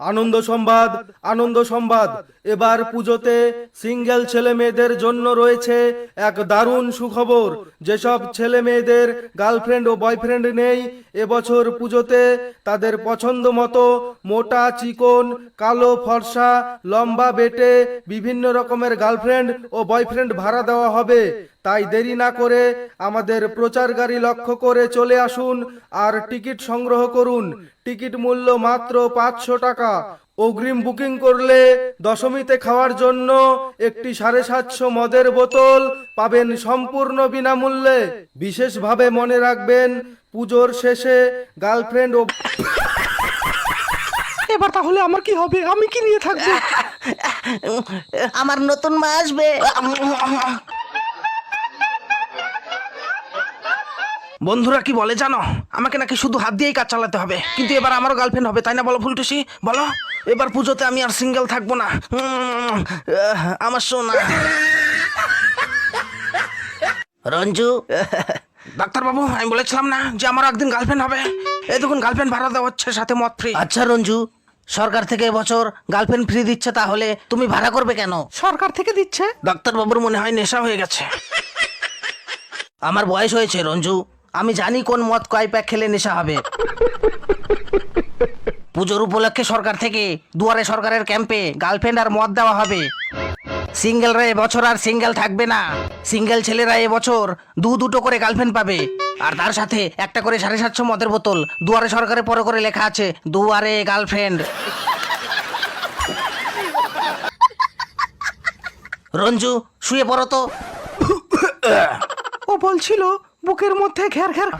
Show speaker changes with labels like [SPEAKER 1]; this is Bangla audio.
[SPEAKER 1] আনন্দ সংবাদ আনন্দ সংবাদ। এবার পুজোতে সিঙ্গেল ছেলে মেয়েদের জন্য রয়েছে এক দারুণ সুখবর। যেসব ছেলে মেয়েদের গার্লফ্রেন্ড ও বয়ফ্রেন্ড নেই, এবছর পুজোতে তাদের পছন্দ মতো মোটা চিকন, কালো ফর্সা, লম্বা বেটে, বিভিন্ন রকমের গার্লফ্রেন্ড ও বয়ফ্রেন্ড ভাড়া দেওয়া হবে। তাই দেরি না করে আমাদের প্রচার গাড়ি লক্ষ্য করে চলে আসুন আর টিকিট সংগ্রহ করুন। টিকিট মূল্য মাত্র পাঁচশো টাকা। অগ্রিম বুকিং করলে দশমীতে খাওয়ার জন্য একটি সাড়ে সাতশো মদের বোতল পাবেন সম্পূর্ণ বিনামূল্যে। বিশেষভাবে মনে রাখবেন পুজোর শেষে গার্লফ্রেন্ড ও
[SPEAKER 2] এবার তাহলে আমার কি হবে? আমি কি নিয়ে থাকব?
[SPEAKER 3] আমার নতুন মা আসবে।
[SPEAKER 2] বন্ধুরা কি বলে জানো? আমাকে নাকি শুধু হাত দিয়েই কাজ চালাতে হবে। কিন্তু এবার আমারও গার্লফ্রেন্ড হবে তাই না বলো ফুলটুসি? বলো এবার পুজোতে আমি আর সিঙ্গেল থাকব না। আমার সোনা।
[SPEAKER 3] রঞ্জু?
[SPEAKER 2] ডাক্তারবাবু আমি বলেছিলাম না যে আমার একদিন গার্লফ্রেন্ড হবে। এই দেখুন গার্লফ্রেন্ড ভাড়া দেওয়া হচ্ছে সাথে মদ ফ্রি
[SPEAKER 3] আচ্ছা রঞ্জু সরকার থেকে এবছর গার্লফ্রেন্ড ফ্রি দিচ্ছে তাহলে তুমি ভাড়া করবে কেন?
[SPEAKER 2] সরকার থেকে দিচ্ছে? ডাক্তারবাবুর মনে হয় নেশা হয়ে গেছে।
[SPEAKER 3] আমার বয়স হয়েছে রঞ্জু। আমি জানি কোন মদ কয় প্যাক খেলে নেশা হবে। পুজোর উপলক্ষে সরকার থেকে দুয়ারে সরকারের ক্যাম্পে গার্লফ্রেন্ড আর মদ দেওয়া হবে। সিঙ্গেলরা এবছর আর সিঙ্গেল থাকবে না। সিঙ্গেল ছেলেরা এবছর দু দুটো করে গার্লফ্রেন্ড পাবে। আর তার সাথে একটা করে সাড়ে সাতশো মদের বোতল দুয়ারে সরকারে পরে করে লেখা আছে, দুয়ারে গার্লফ্রেন্ড। রঞ্জু, শুয়ে পড়ো তো।
[SPEAKER 2] ও বলছিল বুকের মধ্যে ঘের ঘের